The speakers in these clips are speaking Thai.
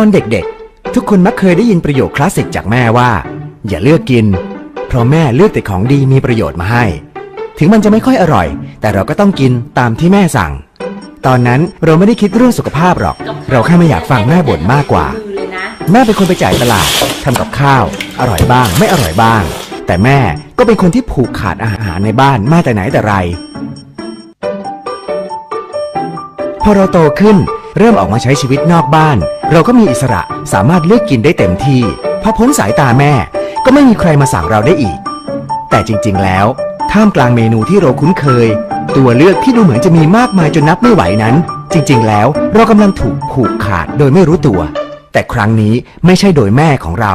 ตอนเด็กๆ ทุกคนมักเคยได้ยินประโยคคลาสสิกจากแม่ว่า อย่าเลือกกิน เพราะแม่เลือกแต่ของดีมีประโยชน์มาให้ ถึงมันจะไม่ค่อยอร่อย แต่เราก็ต้องกินตามที่แม่สั่ง ตอนนั้นเราไม่ได้คิดเรื่องสุขภาพหรอก เราแค่ไม่อยากฟังแม่บ่นมากกว่า แม่เป็นคนไปจ่ายตลาดทำกับข้าว อร่อยบ้าง ไม่อร่อยบ้าง แต่แม่ก็เป็นคนที่ผูกขาดอาหารในบ้านมาแต่ไหนแต่ไร พอเราโตขึ้นเริ่มออกมาใช้ชีวิตนอกบ้าน เราก็มีอิสระสามารถเลือกกินได้เต็มที่พอพ้นสายตาแม่ ก็ไม่มีใครมาสั่งเราได้อีก แต่จริง ๆ แล้ว ท่ามกลางเมนูที่เราคุ้นเคย ตัวเลือกที่ดูเหมือนจะมีมากมายจนนับไม่ไหวนั้น จริง ๆ แล้วเรากำลังถูกผูกขาดโดยไม่รู้ตัว แต่ครั้งนี้ไม่ใช่โดยแม่ของเรา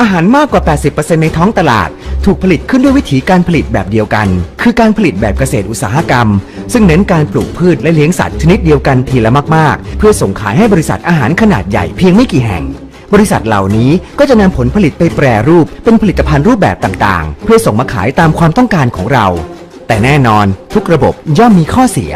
อาหารมากกว่า 80%ในท้องตลาด ถูกผลิตขึ้นด้วยวิธีการผลิตแบบเดียวกัน คือการผลิตแบบเกษตรอุตสาหกรรม ซึ่งเน้นการปลูกพืชและเลี้ยงสัตว์ชนิดเดียวกันทีละมาก ๆ เพื่อส่งขายให้บริษัทอาหารขนาดใหญ่เพียงไม่กี่แห่งบริษัทเหล่านี้ก็จะนำผลผลิตไปแปรรูปเป็นผลิตภัณฑ์รูปแบบต่างๆ เพื่อส่งมาขายตามความต้องการของเรา แต่แน่นอนทุกระบบย่อมมีข้อเสีย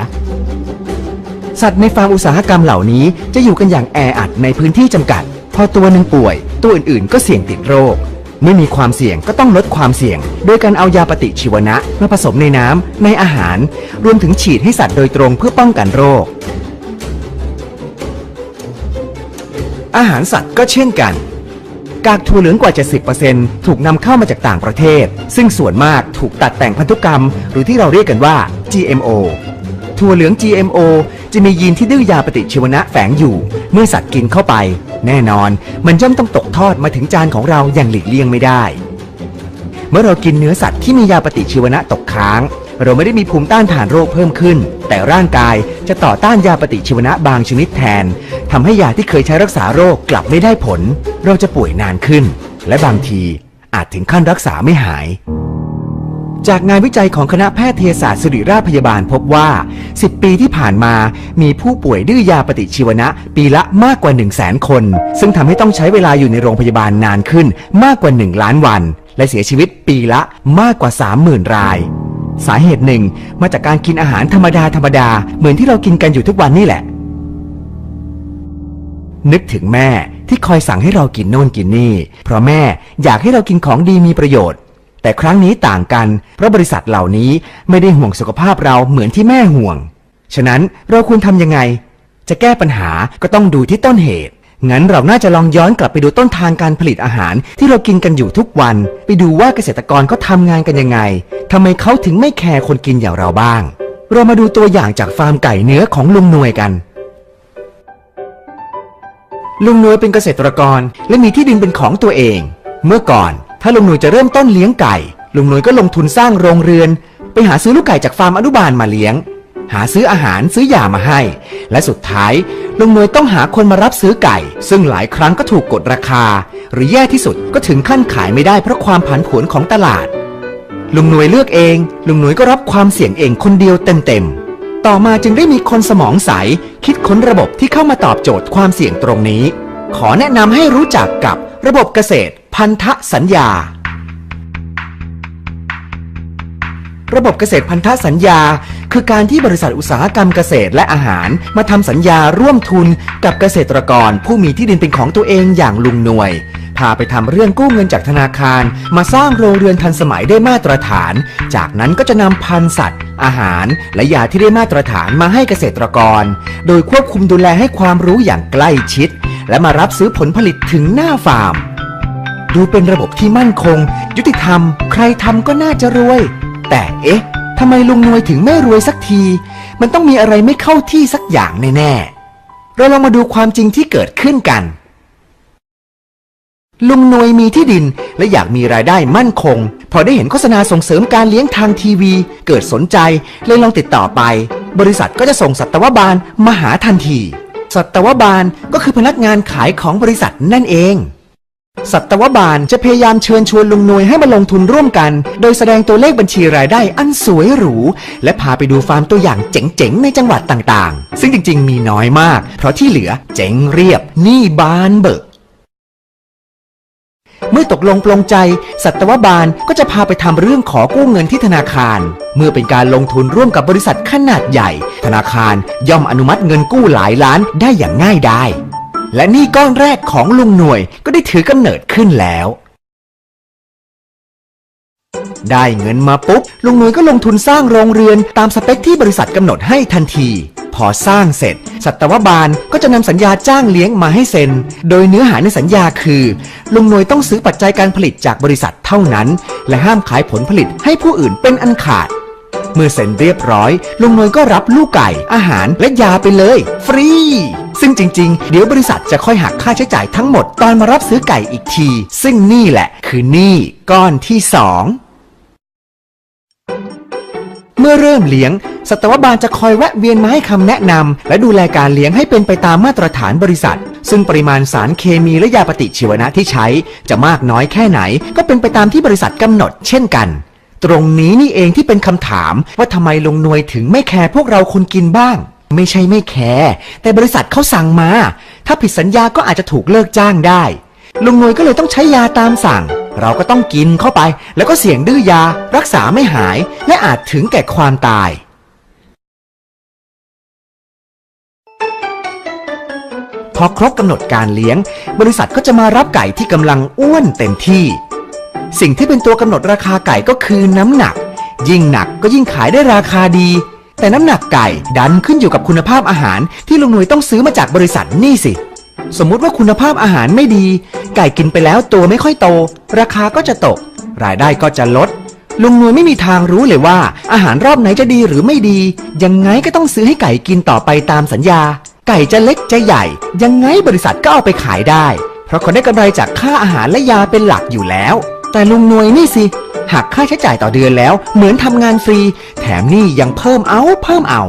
สัตว์ในฟาร์มอุตสาหกรรมเหล่านี้จะอยู่กันอย่างแออัดในพื้นที่จำกัด พอตัวหนึ่งป่วย ตัวอื่นๆ ก็เสี่ยงติดโรค เมื่อมีความเสี่ยงก็ต้องลดความเสี่ยง โดยการเอายาปฏิชีวนะมาผสมในน้ำในอาหาร รวมถึงฉีดให้สัตว์โดยตรงเพื่อป้องกันโรค อาหารสัตว์ก็เช่นกัน กากถั่วเหลืองกว่า 70%ถูกนำเข้ามาจากต่างประเทศ ซึ่งส่วนมากถูกตัดแต่งพันธุกรรม หรือที่เราเรียกกันว่า GMO ถั่วเหลือง GMO จะมียีนที่ดื้อยาปฏิชีวนะแฝงอยู่ เมื่อสัตว์กินเข้าไป แน่นอนมันย่อมต้องตกทอดมาถึงจานของเราอย่างหลีกเลี่ยงไม่ได้ เมื่อเรากินเนื้อสัตว์ที่มียาปฏิชีวนะตกค้าง เราไม่ได้มีภูมิต้านทานโรคเพิ่มขึ้น แต่ร่างกายจะต่อต้านยาปฏิชีวนะบางชนิดแทนทำให้ยาที่เคยใช้รักษาโรคกลับไม่ได้ผล เราจะป่วยนานขึ้น และบางทีอาจถึงขั้นรักษาไม่หาย จากงานวิจัยของคณะแพทยศาสตร์ศิริราชพยาบาลพบว่า 10 ปีที่ผ่านมา มีผู้ป่วยดื้อยาปฏิชีวนะ ปีละมากกว่า 1 0 0 0 0แคน ซึ่งทำให้ต้องใช้เวลาอยู่ในโรงพยาบาลนานขึ้นมากกว่า 1 ล้านวัน และเสียชีวิตปีละมากกว่า 30,000 ราย สาเหตุหนึ่งมาจากการกินอาหารธรรมดาธรรมดาเหมือนที่เรากินกันอยู่ทุกวันนี่แหละ นึกถึงแม่ที่คอยสั่งให้เรากินโน่นกินนี่ เพราะแม่อยากให้เรากินของดีมีประโยชน์ แต่ครั้งนี้ต่างกัน เพราะบริษัทเหล่านี้ไม่ได้ห่วงสุขภาพเราเหมือนที่แม่ห่วง ฉะนั้นเราควรทำยังไง จะแก้ปัญหาก็ต้องดูที่ต้นเหตุ งั้นเราน่าจะลองย้อนกลับไปดูต้นทางการผลิตอาหารที่เรากินกันอยู่ทุกวัน ไปดูว่าเกษตรกรเขาทำงานกันยังไงทำไมเขาถึงไม่แคร์คนกินอย่างเราบ้าง เรามาดูตัวอย่างจากฟาร์มไก่เนื้อของลุงหนวยกันลุงนวยเป็นเกษตรกรและมีที่ดินเป็นของตัวเอง เมื่อก่อน ถ้าลุงหนวยจะเริ่มต้นเลี้ยงไก่ ลุงหนวยก็ลงทุนสร้างโรงเรือน ไปหาซื้อลูกไก่จากฟาร์มอนุบาลมาเลี้ยง หาซื้ออาหารซื้อยามาให้ และสุดท้ายลุงหนวยต้องหาคนมารับซื้อไก่ ซึ่งหลายครั้งก็ถูกกดราคา หรือแย่ที่สุดก็ถึงขั้นขายไม่ได้เพราะความผันผวนของตลาด ลุงหนุ่ยเลือกเอง ลุงหนุ่ยก็รับความเสี่ยงเองคนเดียวเต็มๆต่อมาจึงได้มีคนสมองใส คิดค้นระบบที่เข้ามาตอบโจทย์ความเสี่ยงตรงนี้ ขอแนะนำให้รู้จักกับระบบเกษตร พันธสัญญา ระบบเกษตรพันธสัญญา คือการที่บริษัทอุตสาหกรรมเกษตรและอาหารมาทำสัญญาร่วมทุนกับเกษตรกรผู้มีที่ดินเป็นของตัวเองอย่างลุงหน่วย พาไปทำเรื่องกู้เงินจากธนาคาร มาสร้างโรงเรือนทันสมัยได้มาตรฐาน จากนั้นก็จะนำพันธุ์สัตว์ อาหาร และยาที่ได้มาตรฐานมาให้เกษตรกร โดยควบคุมดูแลให้ความรู้อย่างใกล้ชิด และมารับซื้อผลผลิตถึงหน้าฟาร์ม ดูเป็นระบบที่มั่นคง ยุติธรรม ใครทำก็น่าจะรวย แต่เอ๊ะทำไมลุงนวยถึงไม่รวยสักที มันต้องมีอะไรไม่เข้าที่สักอย่างแน่ๆ เราลองมาดูความจริงที่เกิดขึ้นกัน ลุงนวยมีที่ดินและอยากมีรายได้มั่นคง พอได้เห็นโฆษณาส่งเสริมการเลี้ยงทางทีวี เกิดสนใจเลยลองติดต่อไป บริษัทก็จะส่งสัตวบาลมาหาทันที สัตวบาลก็คือพนักงานขายของบริษัทนั่นเอง สัตวบาลจะพยายามเชิญชวนลุงนวยให้มาลงทุนร่วมกัน โดยแสดงตัวเลขบัญชีรายได้อันสวยหรู และพาไปดูฟาร์มตัวอย่างเจ๋งๆ ในจังหวัดต่างๆ ซึ่งจริงๆ มีน้อยมาก เพราะที่เหลือเจ๋งเรียบหนี่บานเบิก เมื่อตกลงปลงใจ สัตวบาลก็จะพาไปทำเรื่องขอกู้เงินที่ธนาคาร เมื่อเป็นการลงทุนร่วมกับบริษัทขนาดใหญ่ ธนาคารย่อมอนุมัติเงินกู้หลายล้านได้อย่างง่ายดาย และหนี่ก้อนแรกของลุงหน่วยก็ได้ถือกำเนิดขึ้นแล้ว ได้เงินมาปุ๊บ ลุงหน่วยก็ลงทุนสร้างโรงเรือนตามสเปคที่บริษัทกำหนดให้ทันที พอสร้างเสร็จ สัตวบาลก็จะนำสัญญาจ้างเลี้ยงมาให้เซ็น โดยเนื้อหาในสัญญาคือ ลุงหน่วยต้องซื้อปัจจัยการผลิตจากบริษัทเท่านั้น และห้ามขายผลผลิตให้ผู้อื่นเป็นอันขาดเมื่อเซ็นเรียบร้อย ลุงหน่วยก็รับลูกไก่ อาหารและยาไปเลย ฟรี ซึ่งจริง ๆ เดี๋ยวบริษัทจะค่อยหักค่าใช้จ่ายทั้งหมดตอนมารับซื้อไก่อีกที ซึ่งนี่แหละคือหนี้ก้อนที่สองเมื่อเริ่มเลี้ยง สัตวบาลจะคอยแวะเวียนมาให้คำแนะนำและดูแลการเลี้ยงให้เป็นไปตามมาตรฐานบริษัท ซึ่งปริมาณสารเคมีและยาปฏิชีวนะที่ใช้ จะมากน้อยแค่ไหน ก็เป็นไปตามที่บริษัทกำหนดเช่นกัน ตรงนี้นี่เองที่เป็นคำถามว่าทำไมลงนวยถึงไม่แคร์พวกเราคนกินบ้าง ไม่ใช่ไม่แคร์แต่บริษัทเขาสั่งมา ถ้าผิดสัญญาก็อาจจะถูกเลิกจ้างได้ ลุงนวยก็เลยต้องใช้ยาตามสั่ง เราก็ต้องกินเข้าไป แล้วก็เสี่ยงดื้อยา รักษาไม่หาย และอาจถึงแก่ความตาย พอครบกำหนดการเลี้ยง บริษัทก็จะมารับไก่ที่กำลังอ้วนเต็มที่ สิ่งที่เป็นตัวกำหนดราคาไก่ก็คือน้ำหนัก ยิ่งหนักก็ยิ่งขายได้ราคาดี แต่น้ำหนักไก่ดันขึ้นอยู่กับคุณภาพอาหารที่ลุงหน่ยต้องซื้อมาจากบริษัทนี่สิ สมมุติว่าคุณภาพอาหารไม่ดี ไก่กินไปแล้วตัวไม่ค่อยโต ราคาก็จะตก รายได้ก็จะลด ลุงหน่ยไม่มีทางรู้เลยว่า อาหารรอบไหนจะดีหรือไม่ดี ยังไงก็ต้องซื้อให้ไก่กินต่อไปตามสัญญา ไก่จะเล็กจะใหญ่ ยังไงบริษัทก็เอาไปขายได้ เพราะเขาได้กำไรจากค่าอาหารและยาเป็นหลักอยู่แล้ว แต่ลุงหน่วยนี่สิหักค่าใช้จ่ายต่อเดือนแล้ว เหมือนทำงานฟรี แถมนี่ยังเพิ่มเอาเพิ่มเอา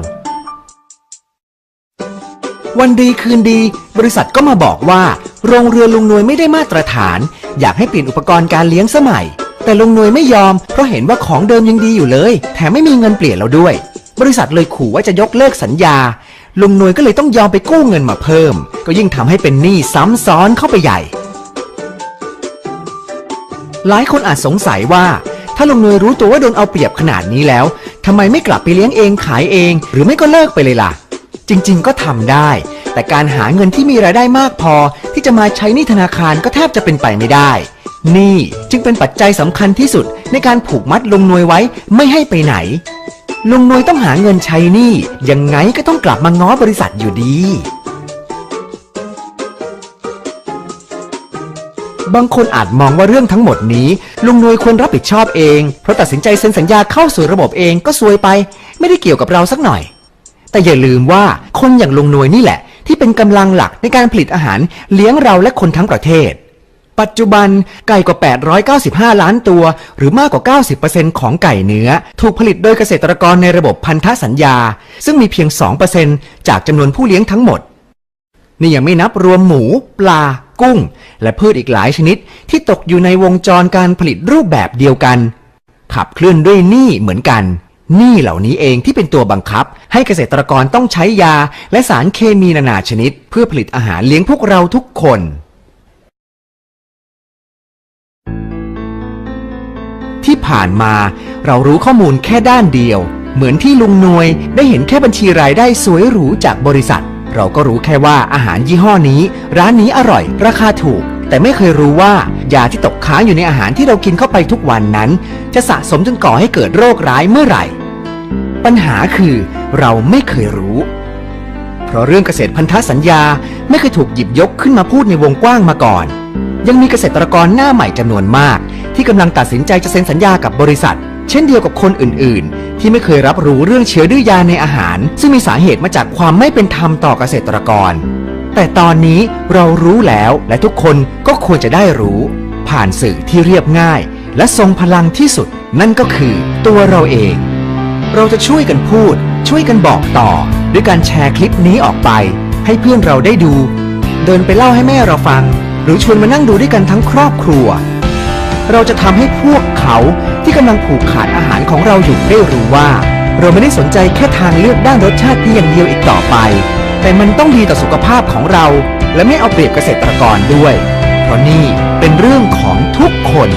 วันดีคืนดี บริษัทก็มาบอกว่า โรงเรือลุงหนวยไม่ได้มาตรฐาน อยากให้เปลี่ยนอุปกรณ์การเลี้ยงสมัย แต่ลุงหนวยไม่ยอม เพราะเห็นว่าของเดิมยังดีอยู่เลย แถมไม่มีเงินเปลี่ยนแล้วด้วย บริษัทเลยขู่ว่าจะยกเลิกสัญญา ลุงหนวยก็เลยต้องยอมไปกู้เงินมาเพิ่ม ก็ยิ่งทำให้เป็นหนี้ซ้ำซ้อนเข้าไปใหญ่ หลายคนอาจสงสัยว่า ถ้าลุงนวยรู้ตัวว่าโดนเอาเปรียบขนาดนี้แล้วทำไมไม่กลับไปเลี้ยงเองขายเอง หรือไม่ก็เลิกไปเลยล่ะ จริง ๆ ก็ทำได้ แต่การหาเงินที่มีรายได้มากพอ ที่จะมาใช้หนี้ธนาคารก็แทบจะเป็นไปไม่ได้ นี่จึงเป็นปัจจัยสำคัญที่สุดในการผูกมัดลุงนวยไว้ไม่ให้ไปไหนลุงนวยต้องหาเงินใช้หนี้ยังไงก็ต้องกลับมาง้อบริษัทอยู่ดี บางคนอาจมองว่าเรื่องทั้งหมดนี้ ลุงนวยควรรับผิดชอบเอง เพราะตัดสินใจเซ็นสัญญาเข้าสู่ระบบเองก็ซวยไป ไม่ได้เกี่ยวกับเราสักหน่อย แต่อย่าลืมว่าคนอย่างลุงนวยนี่แหละ ที่เป็นกำลังหลักในการผลิตอาหารเลี้ยงเราและคนทั้งประเทศ ปัจจุบันไก่กว่า 895 ล้านตัว หรือมากกว่า 90%ของไก่เนื้อ ถูกผลิตโดยเกษตรกรในระบบพันธสัญญา ซึ่งมีเพียง 2%จากจำนวนผู้เลี้ยงทั้งหมดนี่ยังไม่นับรวมหมู ปลา กุ้ง และพืชอีกหลายชนิดที่ตกอยู่ในวงจรการผลิตรูปแบบเดียวกัน ขับเคลื่อนด้วยหนี้เหมือนกันหนี้เหล่านี้เองที่เป็นตัวบังคับ ให้เกษตรกรต้องใช้ยาและสารเคมีนานาชนิด เพื่อผลิตอาหารเลี้ยงพวกเราทุกคนที่ผ่านมาเรารู้ข้อมูลแค่ด้านเดียว เหมือนที่ลุงนวยได้เห็นแค่บัญชีรายได้สวยหรูจากบริษัท เราก็รู้แค่ว่าอาหารยี่ห้อนี้ ร้านนี้อร่อย ราคาถูก แต่ไม่เคยรู้ว่ายาที่ตกค้างอยู่ในอาหารที่เรากินเข้าไปทุกวันนั้น จะสะสมจนก่อให้เกิดโรคร้ายเมื่อไหร่ ปัญหาคือเราไม่เคยรู้ เพราะเรื่องเกษตรพันธสัญญาไม่เคยถูกหยิบยกขึ้นมาพูดในวงกว้างมาก่อน ยังมีเกษตรกรหน้าใหม่จำนวนมาก ที่กำลังตัดสินใจจะเซ็นสัญญากับบริษัท เช่นเดียวกับคนอื่น ๆ ที่ไม่เคยรับรู้เรื่องเชื้อดื้อยาในอาหาร ซึ่งมีสาเหตุมาจากความไม่เป็นธรรมต่อเกษตรกร แต่ตอนนี้เรารู้แล้วและทุกคนก็ควรจะได้รู้ ผ่านสื่อที่เรียบง่าย และทรงพลังที่สุด นั่นก็คือตัวเราเอง เราจะช่วยกันพูด ช่วยกันบอกต่อ ด้วยการแชร์คลิปนี้ออกไป ให้เพื่อนเราได้ดู เดินไปเล่าให้แม่เราฟัง หรือชวนมานั่งดูด้วยกันทั้งครอบครัว เราจะทำให้พวกเขา กำลังผูกขาดอาหารของเราอยู่ได้รู้ว่า เราไม่ได้สนใจแค่ทางเลือกด้านรสชาติเพียงอย่างเดียวอีกต่อไป แต่มันต้องดีต่อสุขภาพของเรา และไม่เอาเปรียบเกษตรกรด้วย เพราะนี่เป็นเรื่องของทุกคน